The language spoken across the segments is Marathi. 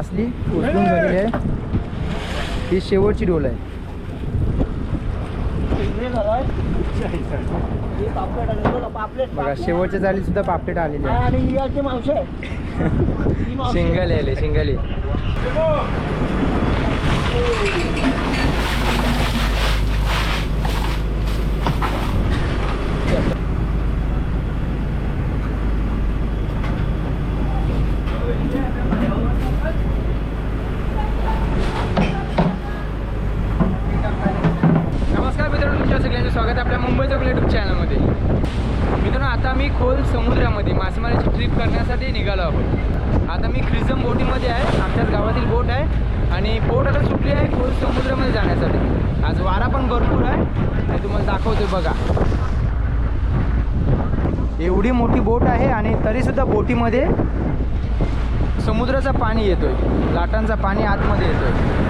मासली उचलून झालेली आहे. ही शेवटची डोल आहे. बघा शेवटच्या जाळी सुद्धा पापलेट आलेली आहे. ही. शिंगल यायले शिंगली. युट्यूब मित्रांनो आता मी खोल समुद्रामध्ये मासेमारीची ट्रिप करण्यासाठी निघालो आहोत. आता मी क्रिझम बोटीमध्ये आहे आमच्याच गावातील बोट आहे आणि बोट आता सुटली आहे खोल समुद्रामध्ये जाण्यासाठी. आज वारा पण भरपूर आहे आणि तुम्हाला दाखवतोय बघा. एवढी मोठी बोट आहे आणि तरीसुद्धा बोटीमध्ये समुद्राचं पाणी येतोय. लाटांचा पाणी आतमध्ये येतोय.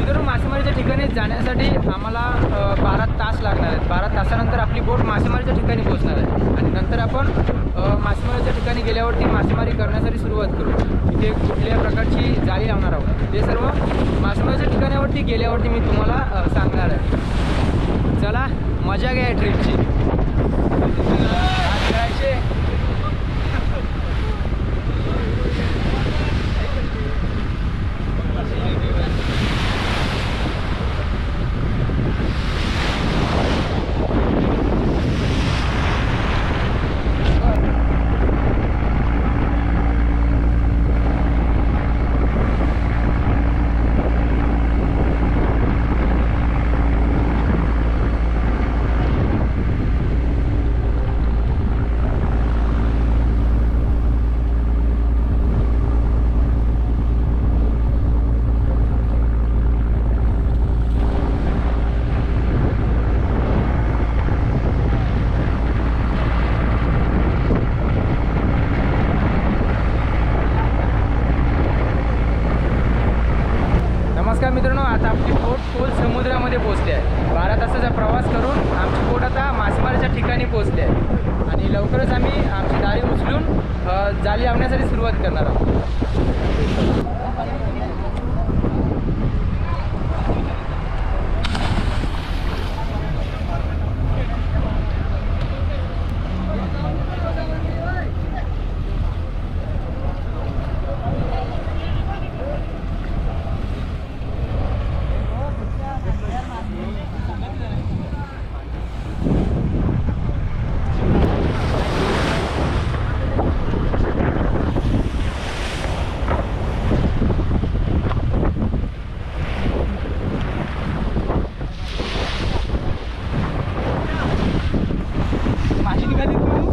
मित्रांनो मासेमारीच्या ठिकाणी जाण्यासाठी आम्हाला बारा तास लागणार आहेत. बारा तासानंतर आपली बोट मासेमारीच्या ठिकाणी पोहोचणार आहे. आणि नंतर आपण मासेमारीच्या ठिकाणी गेल्यावरती मासेमारी करण्यासाठी सुरुवात करू. तिथे कुठल्या प्रकारची जाळी लावणार आहोत? ते सर्व मासेमारीच्या ठिकाणावरती गेल्यावरती मी तुम्हाला सांगणार आहे. चला मजा घ्या ट्रिपची आमची बोट खोल समुद्रामध्ये पोचली आहे. बारा तासाचा प्रवास करून आमची बोट आता मासेमारीच्या ठिकाणी पोचली आहे. आणि लवकरच आम्ही आमची दारी उचलून जाळी लावण्यासाठी सुरुवात करणार आहोत माझी निघाली तू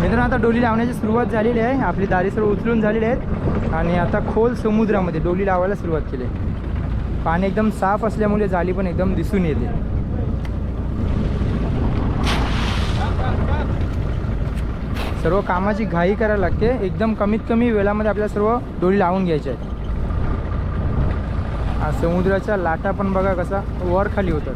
मित्रांनो आता डोली लावण्याची सुरुवात झालेली आहे. आपली दारी सर्व उचलून झालेली आहेत. आणि आता खोल समुद्रामध्ये डोली लावायला सुरुवात केली आहे. पाणी एकदम साफ असल्यामुळे जाळी पण एकदम दिसून येते. सर्व कामाची घाई करायला लागते. एकदम कमीत कमी वेळामध्ये आपल्याला सर्व डोळी लावून घ्यायच्या आहेत. समुद्राच्या लाटा पण बघा कसा वर खाली होतात.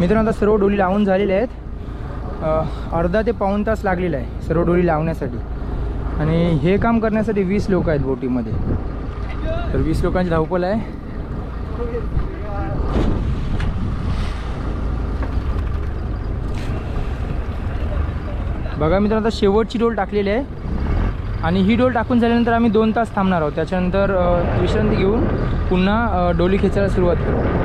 मित्रांनो आता सर्व डोली लावून झालेले आहेत. अर्धा ते पाऊण तास लागलेला आहे सर्व डोली लावण्यासाठी. आणि हे काम करण्यासाठी वीस लोक आहेत बोटीमध्ये. तर वीस लोकांची धावपल आहे. बघा मित्रांनो आता शेवटची डोल टाकलेली आहे. आणि ही डोल टाकून झाल्यानंतर आम्ही दोन तास थांबणार आहोत. त्याच्यानंतर विश्रांती घेऊन पुन्हा डोली खेचायला सुरुवात करू.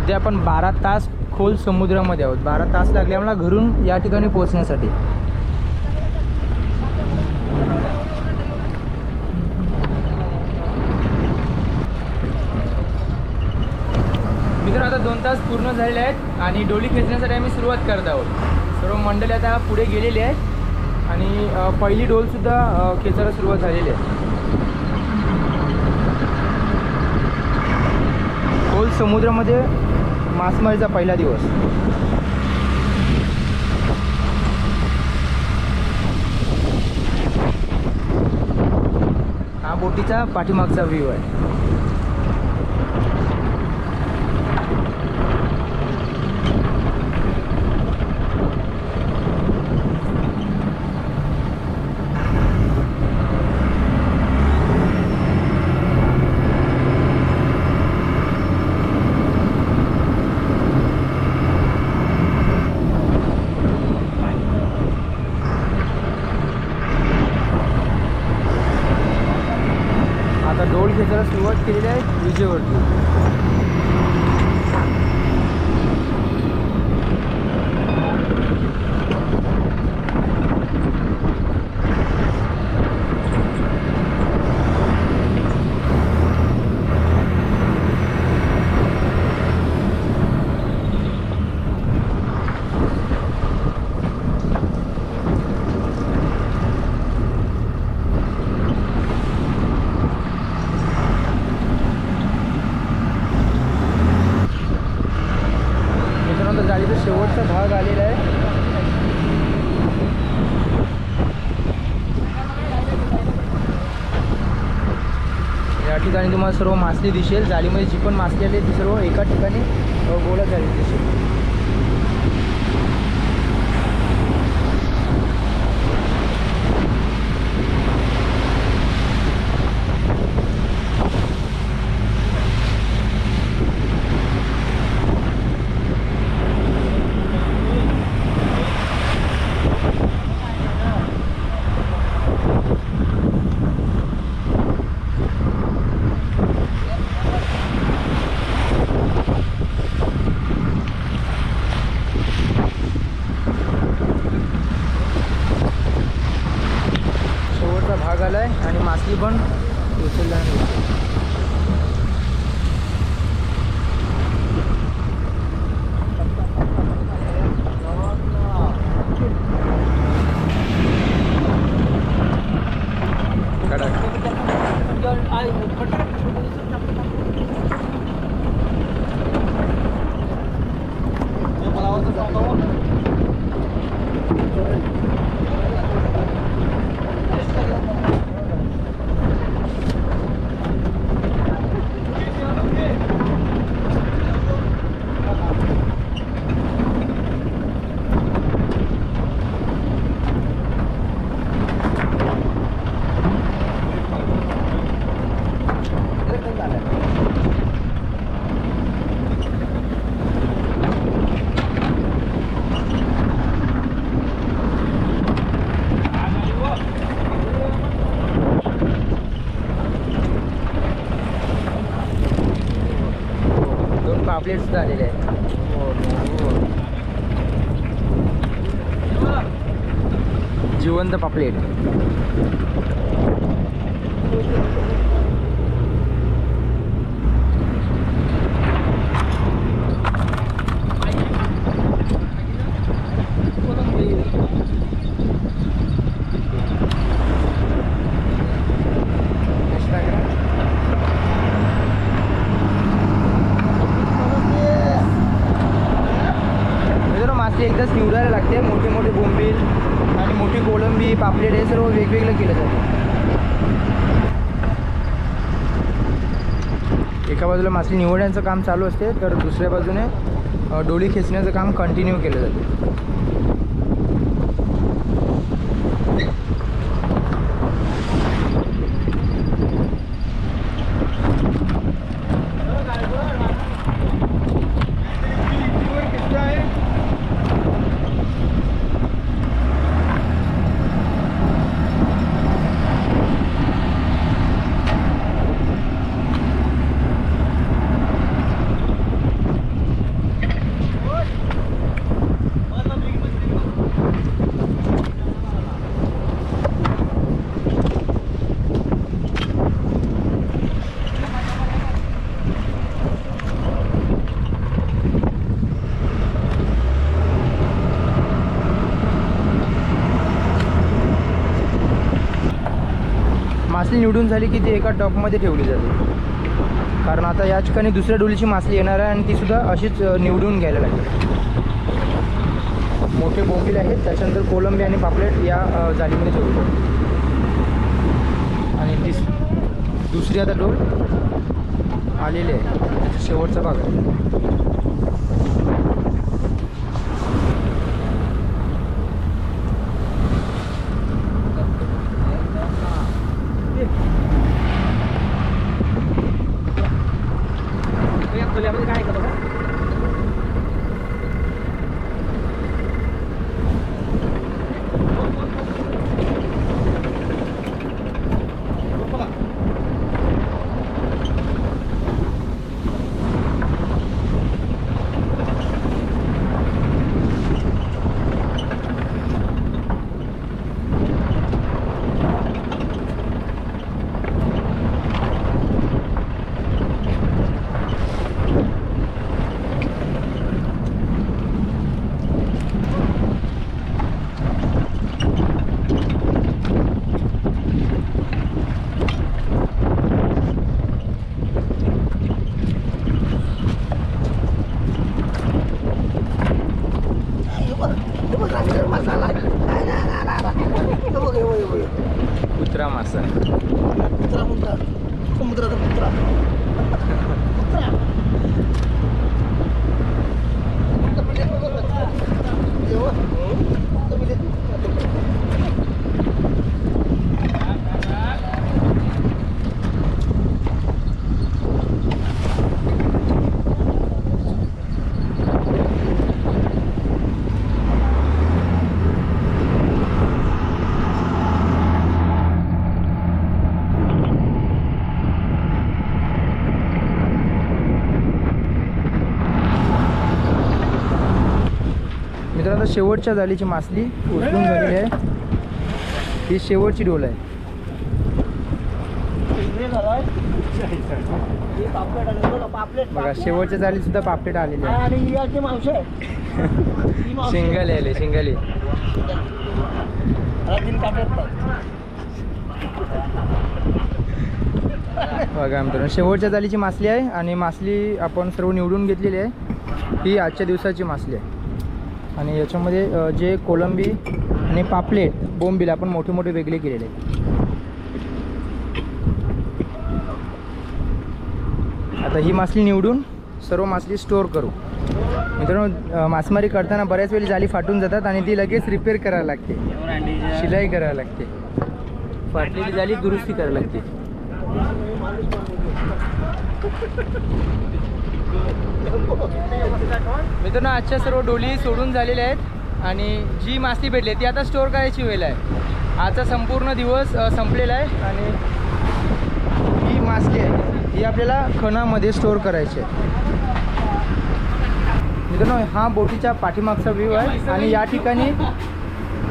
सध्या आपण बारा तास खोल समुद्रामध्ये आहोत. बारा तास लागले आम्हाला घरून या ठिकाणी पोहोचण्यासाठी. मित्र आता दोन तास पूर्ण झालेले आहेत आणि डोली खेचण्यासाठी आम्ही सुरुवात करत आहोत. सर्व मंडळी आता पुढे गेलेली आहेत आणि पहिली डोलसुद्धा खेचायला सुरुवात झालेली आहे. खोल समुद्रामध्ये मासेमारीचा पहिला दिवस. हा बोटीचा पाठीमागचा व्ह्यू आहे आता डोल खेचायला सुरुवात केलेली आहे विजेवरती मित्रांनो जाळीचा शेवटचा भाग आलेला आहे या ठिकाणी तुम्हाला सर्व मासली दिसेल. जाळीमध्ये जी पण मासली आली ती सर्व एका ठिकाणी गोळा झाली दिसेल. शेवटचा आहे आणि मासली पण उचलला नाही कडक दोन पापलेट सुद्धा आलेले आहेत. जिवंत पापलेट मित्रांनो मासे एकदाच निवडायला लागते. मोठे मोठे बोंबील आणि मोठी कोळंबी पापलेट हे सर्व वेगवेगळं केलं जातं. एका बाजूला मासे निवडण्याचं काम चालू असते तर दुसऱ्या बाजूने डोळी खेचण्याचं काम कंटिन्यू केलं जाते. मासली निवडून झाली की ती एका टॉपमध्ये ठेवली जाते. कारण आता या ठिकाणी दुसऱ्या डोलीची मासली येणार आहे आणि ती सुद्धा अशीच निवडून घ्यायला लागेल. मोठे बोंबील आहेत त्याच्यानंतर कोलंबी आणि पापलेट या जाळीमध्ये ठेवली आणि तीस दुसरी आता डोल आलेली आहे. त्याचा शेवटचा भाग आहे. या खोल्यामध्ये शेवटच्या जाळीची मासली उचलून झालेली आहे ही शेवटची डोल आहे बघा. शेवटच्या जाळीत सुद्धा पापलेट आलेली आहे. शिंगाली आले शिंगाली. बघा मित्रांनो शेवटच्या जाळीची मासली आहे आणि मासली आपण सर्व निवडून घेतलेली आहे ही आजच्या दिवसाची मासली आहे आणि याच्यामध्ये जे कोलंबी आणि पापलेट बोंबील आपण मोठे मोठे वेगळे केलेले आहेत. आता ही मासली निवडून सर्व मासली स्टोअर करू. मित्रांनो मासेमारी करताना बऱ्याच वेळी जाळी फाटून जातात आणि ती लगेच रिपेअर करायला लागते. शिलाई करायला लागते. फाटलेली जाळी दुरुस्ती करायला लागते. मित्रांनो आजच्या सर्व डोली सोडून झालेल्या आहेत आणि जी मासली भेटली ती आता स्टोअर करायची वेळ आहे. आजचा संपूर्ण दिवस संपलेला आहे आणि ही मासली आहे. ही आपल्याला खणामध्ये स्टोअर करायची आहे. मित्रांनो हा बोटीच्या पाठीमागचा व्ह्यू आहे आणि या ठिकाणी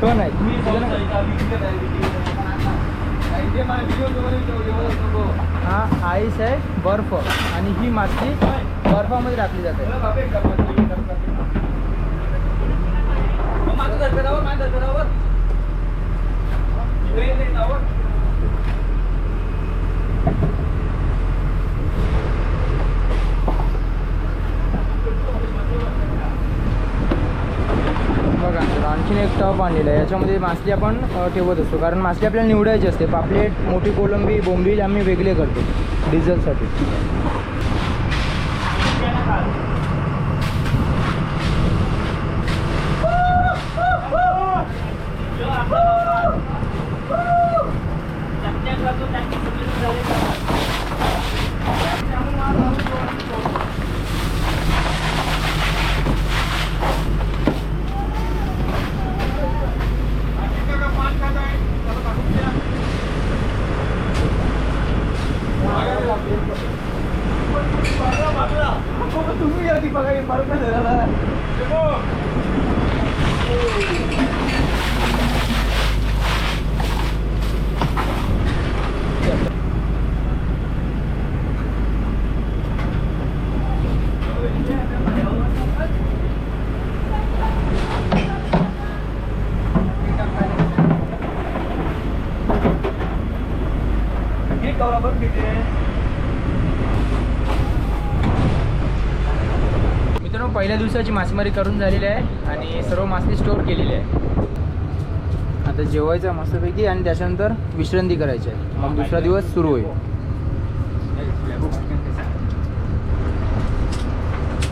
खण आहे हा आईस आहे बर्फ आणि ही मासली बर्फामध्ये टाकली जाते. बघा आणखीन एक टप आणलेला आहे. याच्यामध्ये मासली आपण ठेवत असतो. कारण मासली आपल्याला निवडायची असते. पापलेट मोठी कोलंबी बोंबील आम्ही वेगळे करतो. डिझेलसाठी गावला बघ किती आहे. मित्रांनो पहिल्या दिवसाची मासेमारी करून झालेली आहे आणि सर्व मासे स्टोअर केलेले आहे आता जेवायचं मस्तपैकी आणि त्याच्यानंतर विश्रांती करायची आहे. मग दुसरा दिवस सुरू होईल.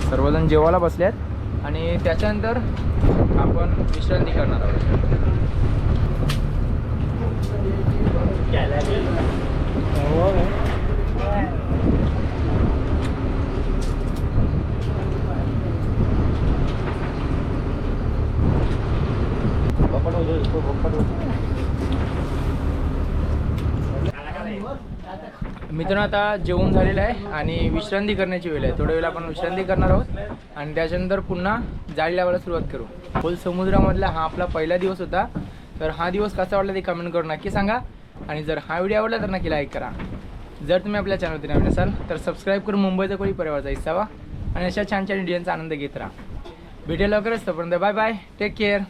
सर्वजण जेवायला बसल्यात आणि त्याच्यानंतर आपण विश्रांती करणार आहोत. हो, हो बप्पट होतो, तो बप्पट होतो. मित्रांनो आता जेवण झालेलं आहे आणि विश्रांती करण्याची वेळ आहे. थोड्या वेळ आपण विश्रांती करणार आहोत. आणि त्याच्यानंतर पुन्हा जाळी लावायला सुरुवात करू. खोल समुद्रामधला हा आपला पहिला दिवस होता. तर हा दिवस कसा वाटला ते कमेंट करून नक्की सांगा. आणि जर हा व्हिडिओ आवडला तर नक्की लाईक करा. जर तुम्ही आपल्या चॅनलवरती नवीन असाल तर सबस्क्राईब करून मुंबईचा कोणी परिवारचा हिस्सा व्हा आणि अशा छान छान इंडियनचा आनंद घेत राहा. भेटेल लवकरच. तोपर्यंत बाय बाय टेक केअर